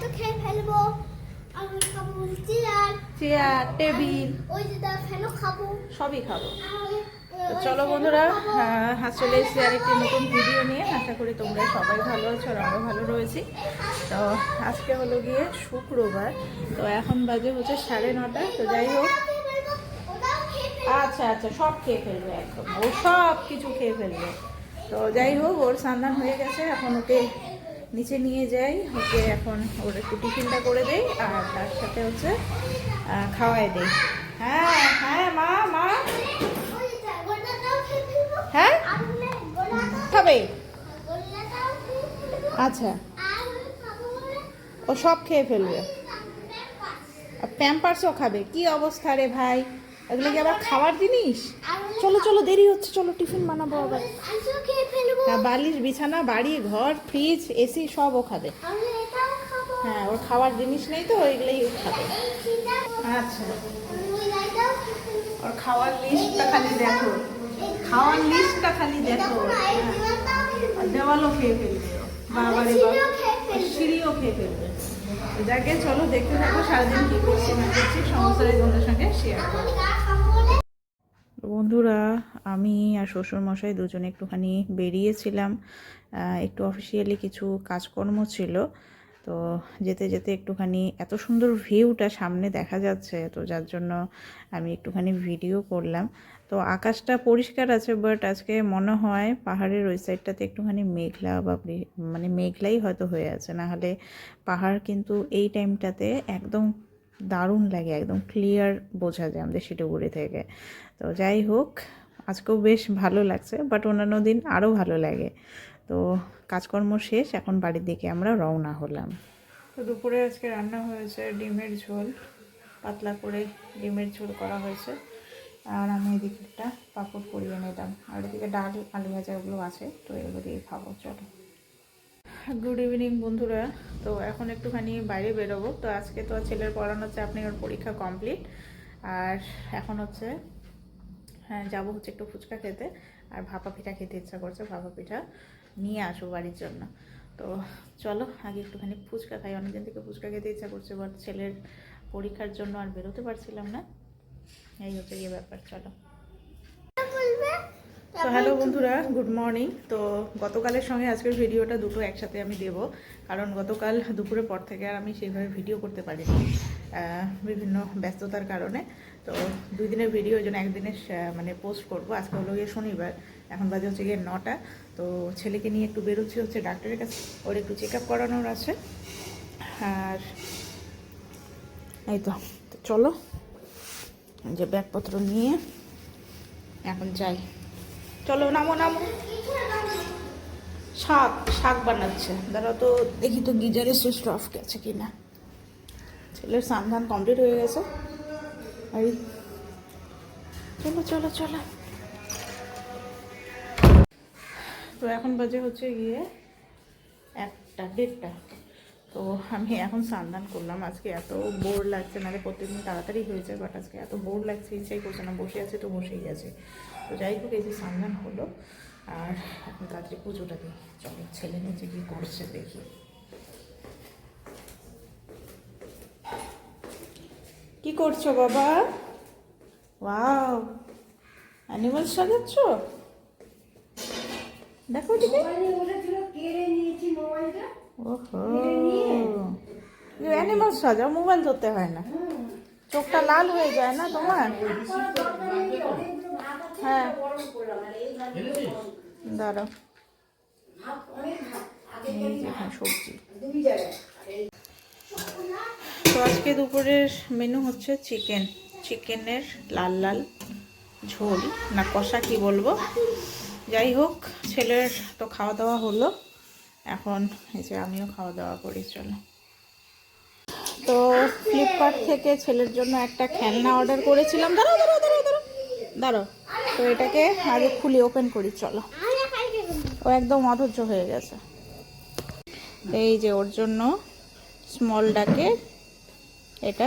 তো খেয়ে ফেলব। খাব চেয়ার। Chair table. ওই যে ফ্যানও খাব। সবই খাব। তো চলো বন্ধুরা হ্যাঁ চলে এসেছি আর একটি নতুন ভিডিও নিয়ে। আশা করি তোমরা সবাই ভালো আছো আর আমরা ভালো রয়েছি। তো আজকে হলো গিয়ে শুক্রবার। তো এখন বাজে হচ্ছে সাড়ে নটা। তো যাই হোক। আচ্ছা আচ্ছা সব খেয়ে ফেলবে একদম। ও সব কিছু খেয়ে ফেলবে। তো যাই হোক ওর সান্দান হয়ে গেছে। এখন ওকে নিচে নিয়ে যাই, ওকে এখন ওর একটু টিফিনটা করে দেই, আর তার সাথে হচ্ছে খাওয়াই দেই। হ্যাঁ হ্যাঁ মা মা। হ্যাঁ? খাবে। আচ্ছা। ও সব খেয়ে ফেলবে। প্যাম্পার্সও খাবে। কি অবস্থা রে ভাই? এগুলো কি আবার খাওয়ার জিনিস? চলো চলো, দেরি হচ্ছে, চলো, টিফিন বানাবো আবার। বালিশ, বিছানা, বাড়ি, ঘর, ফ্রিজ এসি সব ও খাবে। হ্যাঁ ওর খাওয়ার জিনিস নেই তো, ওইগুলোই খাবে। আচ্ছা। ওর খাওয়ার লিস্টটা খালি দেখো। খাওয়ার লিস্টটা খালি দেখো। হ্যাঁ। দেওয়ালও খেয়ে ফেলবে। বাবারে বাবা। সিঁড়িও খেয়ে ফেলবে। যাকে চলো দেখতে থাকো, সারাদিন কি করছি, না করছি সমস্তটাই তোমাদের সঙ্গে শেয়ার বলে বন্ধুরা, আমি আর শ্বশুরমশাই দুজনে একটুখানি বেরিয়েছিলাম। একটু অফিসিয়ালি কিছু কাজকর্ম ছিল। তো যেতে যেতে একটুখানি এত সুন্দর ভিউটা সামনে দেখা যাচ্ছে, তো যার জন্য আমি একটুখানি ভিডিও করলাম। তো আকাশটা পরিষ্কার আছে বাট আজকে মনে হয় পাহাড়ের ওই সাইডটাতে একটুখানি মেঘলা বা মানে মেঘলাই হয়তো হয়ে আছে। না হলে পাহাড় কিন্তু এই টাইমটাতে একদম দারুণ লাগে, একদম ক্লিয়ার বোঝা যায় আমাদের শিলিগুড়ি থেকে। তো যাই হোক, আজকেও বেশ ভালো লাগছে বাট অন্যান্য দিন আরও ভালো লাগে। তো কাজকর্ম শেষ এখন বাড়ির দিকে আমরা রওনা হলাম। তো দুপুরে আজকে রান্না হয়েছে ডিমের ঝোল পাতলা করে ডিমের ঝোল করা হয়েছে। আর আমি এদিকে একটা পাঁপড় পরিয়ে নিলাম। আর এদিকে ডাল আলু ভাজাগুলো আছে তো এগুলো দিয়ে খাব চলো। গুড ইভিনিং বন্ধুরা। তো এখন একটুখানি বাইরে বেরোবো। তো আজকে তো ছেলের পড়ানো হচ্ছে আপনি ওর পরীক্ষা কমপ্লিট আর এখন হচ্ছে হ্যাঁ যাব হচ্ছে একটু ফুচকা খেতে। আর ভাপা পিঠা খেতে ইচ্ছা করছে, ভাপা পিঠা নিয়ে আসব বাড়ির জন্য। তো চলো, আগে একটুখানি ফুচকা খাই। অনেকদিন থেকে ফুচকা খেতে ইচ্ছা করছে বাট ছেলের পরীক্ষার জন্য আর বেরোতে পারছিলাম না। এই হচ্ছে গিয়ে ব্যাপার, চলো। তো হ্যালো বন্ধুরা গুড মর্নিং তো গতকালের সঙ্গে আজকের ভিডিওটা দুটো একসাথে আমি দেব, কারণ গতকাল দুপুরের পর থেকে আর আমি সেইভাবে ভিডিও করতে পারিনি বিভিন্ন ব্যস্ততার কারণে। তো দুই দিনের ভিডিও ওই জন্য একদিনের মানে পোস্ট করব। আজকে হলো গিয়ে শনিবার, এখন বাজে হচ্ছে গিয়ে নটা। তো ছেলেকে নিয়ে একটু বেরোচ্ছি হচ্ছে ডাক্তারের কাছে, ওর একটু চেক আপ করানোর আছে। আর এই তো চলো যে ব্যাগপত্র নিয়ে এখন যাই। চলো, নামো নামো। শাক শাক বানাচ্ছে। দাঁড়া তো, দেখি তো গিজারের সুইচ অফ গেছে কি না ছেলের সান্ধান কমপ্লিট হয়ে গেছে। এই চলো চলো চলো। তো এখন বাজে হচ্ছে গিয়ে একটা, দেড়টা। তো আমি এখন সান্ধান করলাম। আজকে এত বোর লাগছে, নাহলে প্রত্যেকদিন তাড়াতাড়ি হয়ে যায় বাট আজকে এত বোর লাগছে, ইচ্ছাই করছে না। বসে আছে তো বসেই আছে। তো যাই হোক, এই যে সান্ধান হলো, আর এখন তাড়াতাড়ি পুজোটা দিই। চলো, ছেলে নিচে কি করছে দেখি। কি করছ বাবা? ওয়াও অ্যানিমাল সাজাচ্ছ? দেখো দিদি ওহো। অ্যানিমাল সাজাও মোবাইল ধরতে হয় না। চোখটা লাল হয়ে যায় না তোমার? হ্যাঁ। দাঁড়াও। এই যে এখানে সবজি। তো আজকে দুপুরের মেনু হচ্ছে চিকেন চিকেনের লাল লাল ঝোল, না কষা কি বলব? যাই হোক, ছেলের তো খাওয়া দাওয়া হলো। এখন এই যে আমিও খাওয়া দাওয়া করি, চলো। তো ফ্লিপকার্ট থেকে ছেলের জন্য একটা খেলনা অর্ডার করেছিলাম। দাঁড়ো দাঁড়াও দাঁড়ো দাঁড়ো দাঁড়ো তো এটাকে আগে খুলি ওপেন করি, চলো। ও একদম অধৈর্য হয়ে গেছে। এই যে ওর জন্য স্মল ডাকে এটা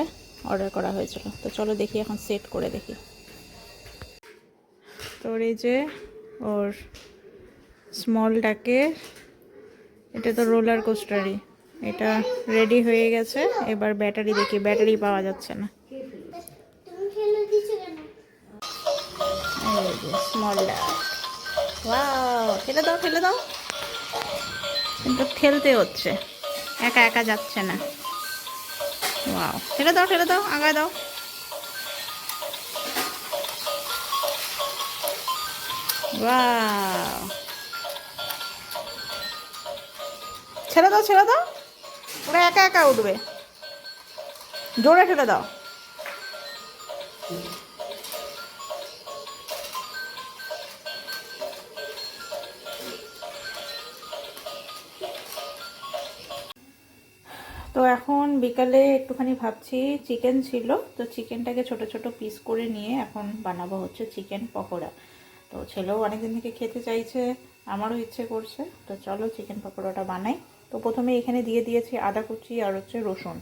অর্ডার করা হয়েছিল। তো চলো দেখি, এখন সেট করে দেখি। তোর এই যে ওর স্মল ডাকে এটা তো রোলার কোস্টারই এটা রেডি হয়ে গেছে, এবার ব্যাটারি দেখি ব্যাটারি পাওয়া যাচ্ছে না। তুমি খেলে দিছো কেন এই যে স্মল ওয়াও দাও দাও। কিন্তু ঠেলতে হচ্ছে। একা একা যাচ্ছে না। ওয়াও ফেলে দাও ফেলে দাও আগায় দাও ওয়াও ছেড়ে দাও ছেড়ে দাও। ওরা একা একা উঠবে। জোরে ঠেলে দাও। তো এখন বিকালে একটুখানি ভাবছি চিকেন ছিল। তো চিকেনটাকে ছোট ছোট পিস করে নিয়ে এখন বানাবো হচ্ছে চিকেন পকোড়া। তো ছেলেও অনেকদিন থেকে খেতে চাইছে, আমারও ইচ্ছে করছে। তো চলো চিকেন পকোড়াটা বানাই। তো প্রথমে এখানে দিয়ে দিয়েছি আদা কুচি আর হচ্ছে রসুন।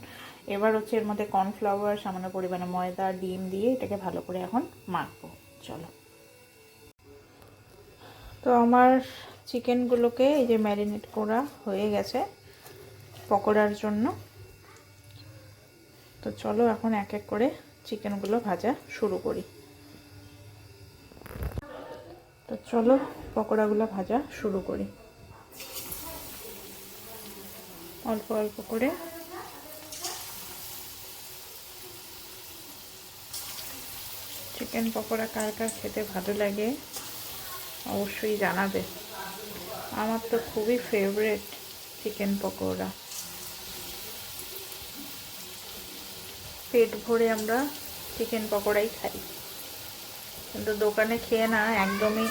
এবার হচ্ছে এর মধ্যে কর্নফ্লাওয়ার সামান্য পরিমাণে ময়দা, ডিম দিয়ে এটাকে ভালো করে এখন মাখবো। চলো। তো আমার চিকেনগুলোকে এই যে ম্যারিনেট করা হয়ে গেছে। পকোড়ার জন্য। তো চলো এখন এক এক করে চিকেনগুলো ভাজা শুরু করি। তো চলো পকোড়াগুলো ভাজা শুরু করি। অল্প অল্প করে। চিকেন পকোড়া কার কার খেতে ভালো লাগে অবশ্যই জানাবে। আমার তো খুবই ফেভারেট চিকেন পকোড়া। পেট ভরে আমরা চিকেন পকোড়াই খাই। কিন্তু দোকানে খেয়ে না একদমই,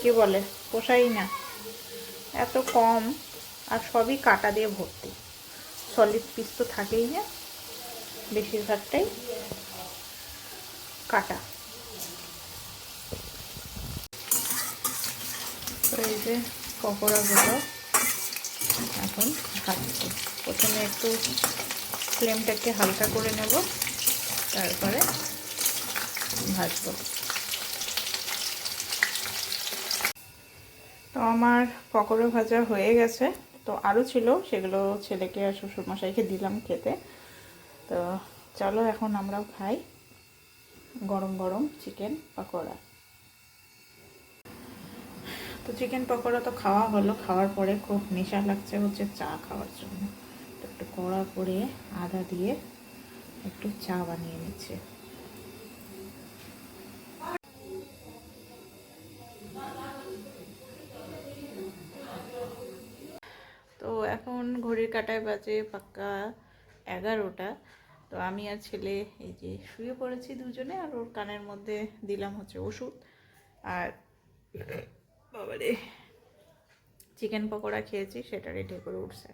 কি বলে, পোষাই না। এত কম, আর সবই কাটা দিয়ে ভর্তি। সলিড পিস তো থাকেই না, বেশিরভাগটাই কাটা। এই যে পকোড়াগুলো এখন ভাজছি। প্রথমে একটু ফ্লেমটাকে হালকা করে নেব, তারপরে ভাজবো। তো আমার পকোড়া ভাজা হয়ে গেছে। তো আরও ছিল, সেগুলো ছেলেকে আর শ্বশুরমশাইকে দিলাম খেতে। তো চলো এখন আমরাও খাই গরম গরম চিকেন পকোড়া। তো চিকেন পকোড়া তো খাওয়া হলো, খাওয়ার পরে খুব নেশা লাগছে হচ্ছে চা খাওয়ার জন্য। একটু কড়া করে আদা দিয়ে একটু চা বানিয়ে নিচ্ছে। তো এখন ঘড়ির কাটায় বাজে পাক্কা এগারোটা। তো আমি আর ছেলে এই যে শুয়ে পড়েছি দুজনে আর ওর কানের মধ্যে দিলাম হচ্ছে ওষুধ। আর বাবারে, চিকেন পকোড়া খেয়েছি, সেটা রেডি করে উঠছে।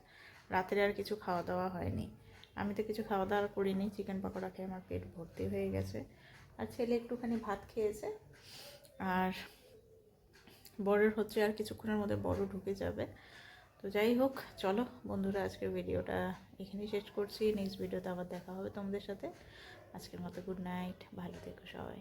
রাতের আর কিছু খাওয়া দাওয়া হয়নি। আমি তো কিছু খাওয়া দাওয়া করিনি, চিকেন পকোড়া খেয়ে আমার পেট ভর্তি হয়ে গেছে। আর ছেলে একটুখানি ভাত খেয়েছে। আর বড়ের হচ্ছে আর কিছুক্ষণের মধ্যে বড় ঢুকে যাবে। তো যাই হোক, চলো বন্ধুরা, আজকের ভিডিওটা এখানেই শেষ করছি। নেক্সট ভিডিওতে আবার দেখা হবে তোমাদের সাথে। আজকের মতো গুড নাইট ভালো থেকো সবাই।